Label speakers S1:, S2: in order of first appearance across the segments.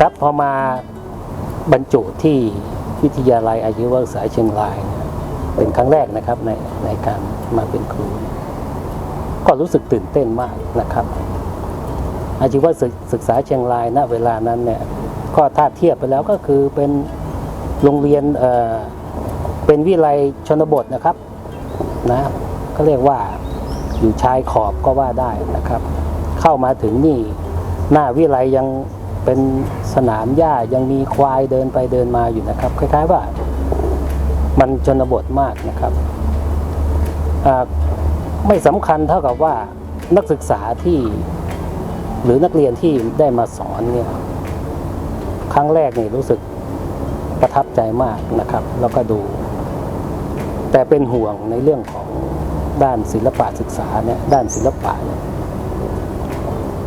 S1: ครับพอมาบรรจุที่วิทยาลัยอาชีวศึกษาเชียงราย เป็นครั้งแรกนะครับในในการมาเป็นครู ก็รู้สึกตื่นเต้นมากนะครับ อาชีวศึกษาเชียงรายณเวลานั้นเนี่ยก็ถ้าเทียบไปแล้วก็คือเป็นโรงเรียนเออเป็นวิไลชนบทนะครับนะก็เรียกว่า อยู่ชายขอบก็ว่าได้นะครับ เข้ามาถึงนี่ หน้าวิไลยังเป็นสนามหญ้ายังมีควายเดินไปเดินมาอยู่นะครับคล้ายๆว่า มันชนบทมากนะครับไม่สำคัญเท่ากับว่านักศึกษาที่หรือนักเรียนที่ได้มาสอนเนี่ยครั้งแรกนี่รู้สึกประทับใจมากนะครับ แล้วก็ดู แต่เป็นห่วงในเรื่องของ ด้านศิลปะศึกษาเนี่ยด้านศิลปะเนี่ย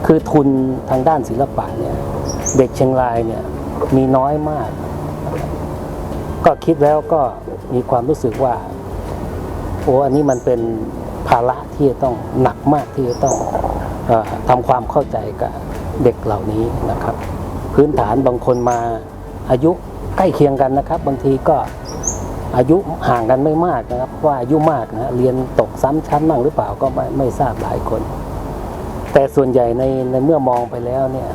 S1: คือทุนทางด้านศิลปะเนี่ยเด็กเชียงรายเนี่ยมีน้อยมาก ก็คิดแล้วก็มีความรู้สึกว่าโอ้อันนี้มันเป็นภาระที่จะต้องหนักมากที่จะต้องออทำความเข้าใจกับเด็กเหล่านี้นะครับ พื้นฐานบางคนมาอายุใกล้เคียงกันนะครับ บางทีก็ อายุห่างกันไม่มากนะครับว่าอายุมากนะเรียนตกซ้ำชั้นบ้างหรือเปล่าก็ไม่ไม่ทราบหลายคน แต่ส่วนใหญ่ในในเมื่อมองไปแล้วเนี่ย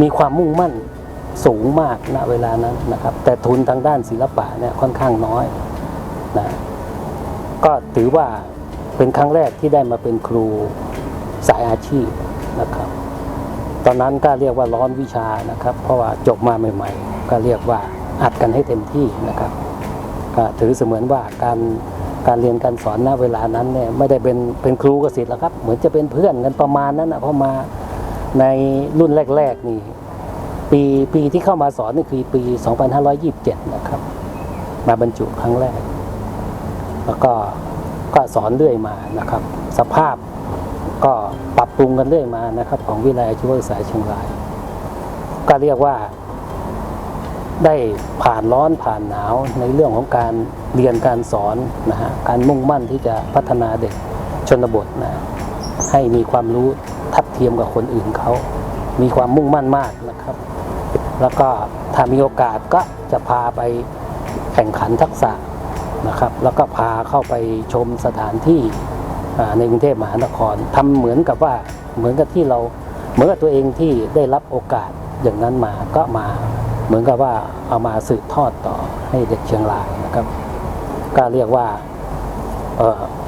S1: มีความมุ่งมั่นสูงมากณเวลานั้นนะครับ แต่ทุนทางด้านศิลปะเนี่ยค่อนข้างน้อยนะก็ถือว่าเป็นครั้งแรกที่ได้มาเป็นครูสายอาชีพนะครับ ตอนนั้นก็เรียกว่าร้อนวิชานะครับ เพราะว่าจบมาใหม่ ๆ ก็เรียกว่า อัดกันให้เต็มที่นะครับถือเสมือนว่าการการเรียนการสอนณเวลานั้นเนี่ยไม่ได้เป็นเป็นครูกับศิษย์แล้วครับ เหมือนจะเป็นเพื่อนกันประมาณนั้นนะเพราะมาในรุ่นแรก ๆ นี่ ปีปีที่เข้ามาสอนนี่คือปี 2527 นะครับ มาบรรจุครั้งแรก แล้วก็ก็สอนเรื่อยมานะครับ สภาพก็ปรับปรุงกันเรื่อยมานะครับ ของวิทยาลัยอาชีวศึกษาเชียงราย ก็เรียกว่า ได้ผ่านร้อนผ่านหนาวในเรื่องของการเรียนการสอนนะฮะการมุ่งมั่นที่จะพัฒนาเด็กชนบทนะให้มีความรู้ทัดเทียมกับคนอื่นเขา มีความมุ่งมั่นมากนะครับ แล้วก็ถ้ามีโอกาสก็จะพาไปแข่งขันทักษะนะครับ แล้วก็พาเข้าไปชมสถานที่ในกรุงเทพมหานครทำเหมือนกับว่าเหมือนกับที่เราเหมือนกับตัวเองที่ได้รับโอกาสอย่างนั้นมาก็มา เหมือนกับว่าเอามาสืบทอดต่อให้เด็กเชียงรายนะครับ ก็เรียกว่า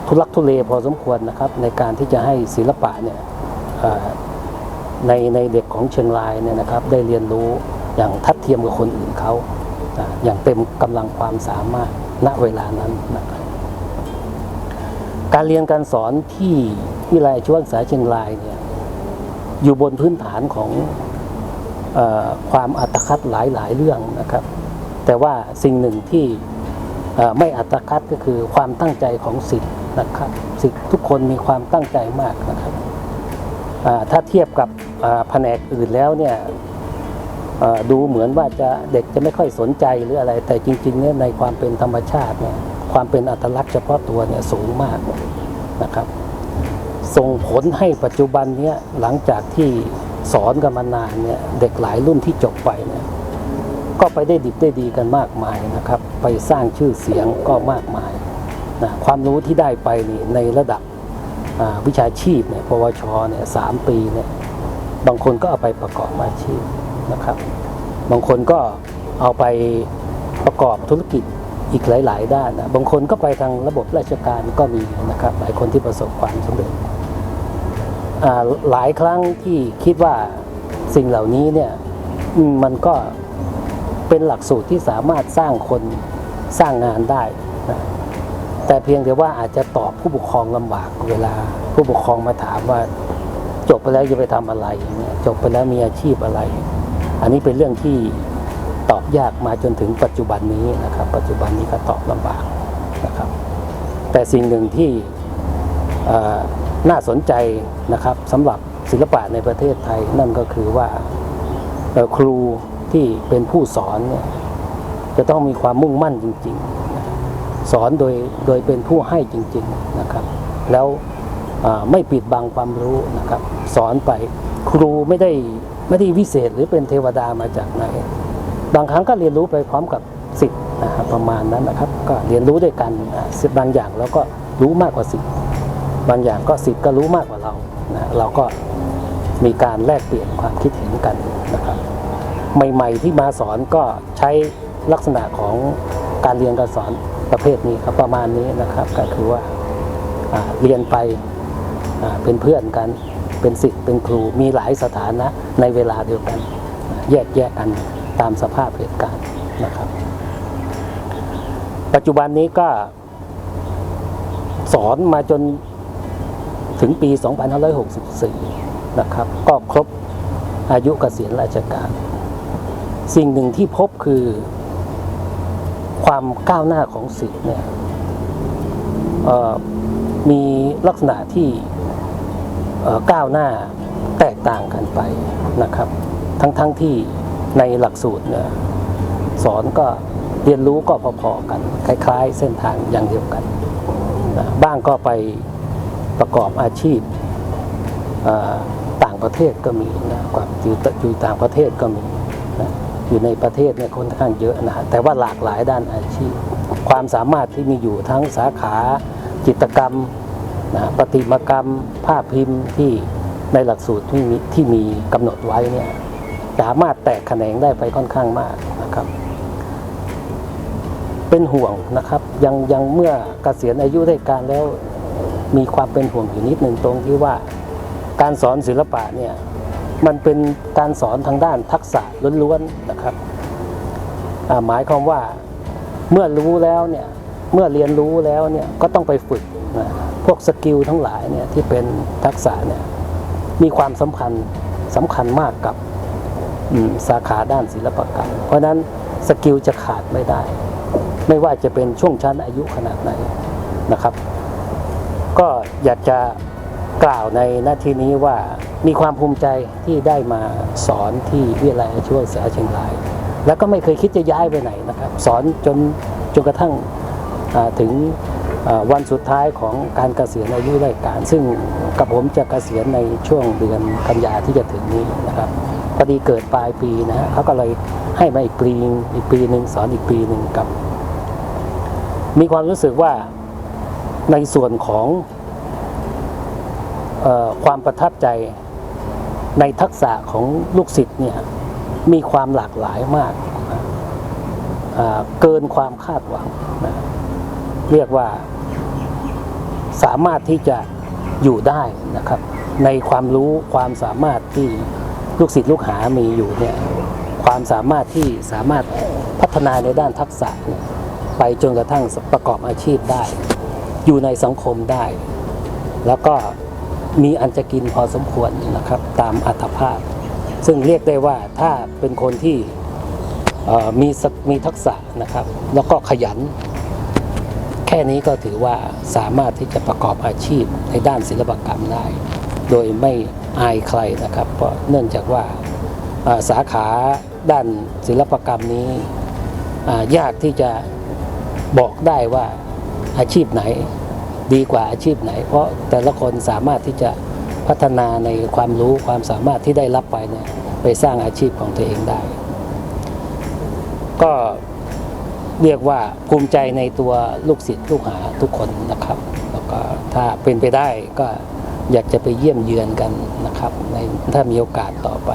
S1: ทุลักทุเลพอสมควรนะครับ ในการที่จะให้ศิลปะเนี่ยในในเด็กของเชียงรายเนี่ยนะครับ ได้เรียนรู้อย่างทัดเทียมกับคนอื่นเขาอย่างเต็มกำลังความสามารถณเวลานั้นนะครับการเรียนการสอนที่วิทยาลัยชีวศึกษาเชียงรายเนี่ยอยู่บนพื้นฐานของ ความอัตคัดหลายหลายๆเรื่องนะครับ แต่ว่าสิ่งหนึ่งที่ไม่อัตคัดก็คือความตั้งใจของสิทธิ์นะครับสิทธิ์ทุกคนมีความตั้งใจมากนะครับถ้าเทียบกับแผนกอื่นแล้วเนี่ยดูเหมือนว่าจะเด็กจะไม่ค่อยสนใจหรืออะไร แต่จริงๆเนี่ยในความเป็นธรรมชาติเนี่ยความเป็นอัตลักษณ์เฉพาะตัวเนี่ยสูงมากนะครับ ส่งผลให้ปัจจุบันเนี้ยหลังจากที่ สอนกันมานานเนี่ยเด็กหลายรุ่นที่จบไปเนี่ยก็ไปได้ดิบได้ดีกันมากมายนะครับ ไปสร้างชื่อเสียงก็มากมายนะความรู้ที่ได้ไปนี่ในระดับวิชาชีพเนี่ยปวชเนี่ยสามปีเนี่ยบางคนก็เอาไปประกอบอาชีพนะครับ บางคนก็เอาไปประกอบธุรกิจอีกหลาย ๆ ด้านนะบางคนก็ไปทางระบบราชการก็มีนะครับ หลายคนที่ประสบความสำเร็จ หลายครั้งที่คิดว่าสิ่งเหล่านี้เนี่ยมันก็เป็นหลักสูตรที่สามารถสร้างคนสร้างงานได้นะแต่เพียงแต่ว่าอาจจะตอบผู้ปกครองลำบากเวลา ผู้ปกครองมาถามว่า จบไปแล้วจะไปทำอะไรเนี่ยจบไปแล้วมีอาชีพอะไร อันนี้เป็นเรื่องที่ตอบยากมาจนถึงปัจจุบันนี้นะครับ ปัจจุบันนี้ก็ตอบลำบากนะครับ แต่สิ่งหนึ่งที่ น่าสนใจนะครับสำหรับศิลปะในประเทศไทย นั่นก็คือว่าครูที่เป็นผู้สอนเนี่ยจะต้องมีความมุ่งมั่นจริง ๆ สอนโดยโดยเป็นผู้ให้จริง ๆนะครับ แล้วไม่ปิดบังความรู้นะครับ สอนไปครูไม่ได้ไม่ได้วิเศษหรือเป็นเทวดามาจากไหน บางครั้งก็เรียนรู้ไปพร้อมกับสิทธิ์นะครับประมาณนั้นนะครับ ก็เรียนรู้ด้วยกันสิทธิ์บางอย่างเราก็รู้มากกว่าสิทธิ์ บางอย่างก็สิทธิ์ก็รู้มากกว่าเรานะเราก็มีการแลกเปลี่ยนความคิดเห็นกันนะครับ ใหม่ ๆ ที่มาสอนก็ใช้ลักษณะของการเรียนการสอนประเภทนี้ครับประมาณนี้นะครับ ก็คือว่าเรียนไปเป็นเพื่อนกันเป็นศิษย์เป็นครูมีหลายสถานะในเวลาเดียวกัน แยกแยกกันตามสภาพเหตุการณ์นะครับ ปัจจุบันนี้ก็สอนมาจน ถึงปี 2564 นะครับ ก็ครบอายุเกษียณราชการ สิ่งหนึ่งที่พบคือ ความก้าวหน้าของศิษย์เนี่ยมีลักษณะที่ก้าวหน้าแตกต่างกันไปนะครับ ทั้งๆทที่ในหลักสูตรเนี่ยสอนก็เรียนรู้ก็พอๆกัน คล้าย ๆ เส้นทางอย่างเดียวกันนะบ้างก็ไป ประกอบอาชีพต่างประเทศก็มีนะความอยู่อยู่ต่างประเทศก็มีนะอยู่ในประเทศเนี่ยค่อนข้างเยอะนะฮะแต่ว่าหลากหลายด้านอาชีพ ความสามารถที่มีอยู่ทั้งสาขาจิตกรรมนะประติมากรรม ภาพพิมพ์ที่ในหลักสูตรที่มีที่มีกำหนดไว้เนี่ยสามารถแตกแขนงได้ไปค่อนข้างมากนะครับ เป็นห่วงนะครับยังยังเมื่อเกษียณอายุราชการแล้ว มีความเป็นห่วงอยู่นิดหนึ่งตรงที่ว่าการสอนศิลปะเนี่ยมันเป็นการสอนทางด้านทักษะล้วนๆนะครับหมายความว่าเมื่อรู้แล้วเนี่ยเมื่อเรียนรู้แล้วเนี่ยก็ต้องไปฝึกนะพวกสกิลทั้งหลายเนี่ยที่เป็นทักษะเนี่ยมีความสำคัญสำคัญมากกับสาขาด้านศิลปกรรม เพราะนั้นสกิลจะขาดไม่ได้ ไม่ว่าจะเป็นช่วงชั้นอายุขนาดไหนนะครับ ก็อยากจะกล่าวในหน้าที่นี้ว่ามีความภูมิใจที่ได้มาสอนที่วิทยาลัยชีวศึกษาเชียงราย แล้วก็ไม่เคยคิดจะย้ายไปไหนนะครับ สอนจนจนกระทั่งถึงวันสุดท้ายของการเกษียณอายุราชการ ซึ่งกับผมจะเกษียณในช่วงเดือนกันยาที่จะถึงนี้นะครับพอดีเกิดปลายปีนะฮะเขาก็เลยให้มาอีกปีอีกปีหนึ่งสอนอีกปีหนึ่งกับ มีความรู้สึกว่า ในส่วนของออความประทับใจในทักษะของลูกศิษย์เนี่ยมีความหลากหลายมากเกินความคาดหวังนะเรียกว่าสามารถที่จะอยู่ได้นะครับ ในความรู้ความสามารถที่ลูกศิษย์ลูกหามีอยู่เนี่ยความสามารถที่สามารถพัฒนาในด้านทักษะไปจนกระทั่งประกอบอาชีพได้ อยู่ในสังคมได้ แล้วก็มีอันจะกินพอสมควรนะครับ ตามอัตภาพ ซึ่งเรียกได้ว่าถ้าเป็นคนที่มีมีทักษะนะครับ แล้วก็ขยัน แค่นี้ก็ถือว่าสามารถที่จะประกอบอาชีพในด้านศิลปกรรมได้ โดยไม่อายใครนะครับ เพราะเนื่องจากว่าสาขาด้านศิลปกรรมนี้ยากที่จะบอกได้ว่า อาชีพไหน ดีกว่าอาชีพไหน เพราะแต่ละคนสามารถที่จะพัฒนาในความรู้ความสามารถที่ได้รับไปเนี่ยไปสร้างอาชีพของตัวเองได้ ก็เรียกว่าภูมิใจในตัวลูกศิษย์ลูกหาทุกคนนะครับ แล้วก็ถ้าเป็นไปได้ก็อยากจะไปเยี่ยมเยือนกันนะครับในถ้ามีโอกาสต่อไป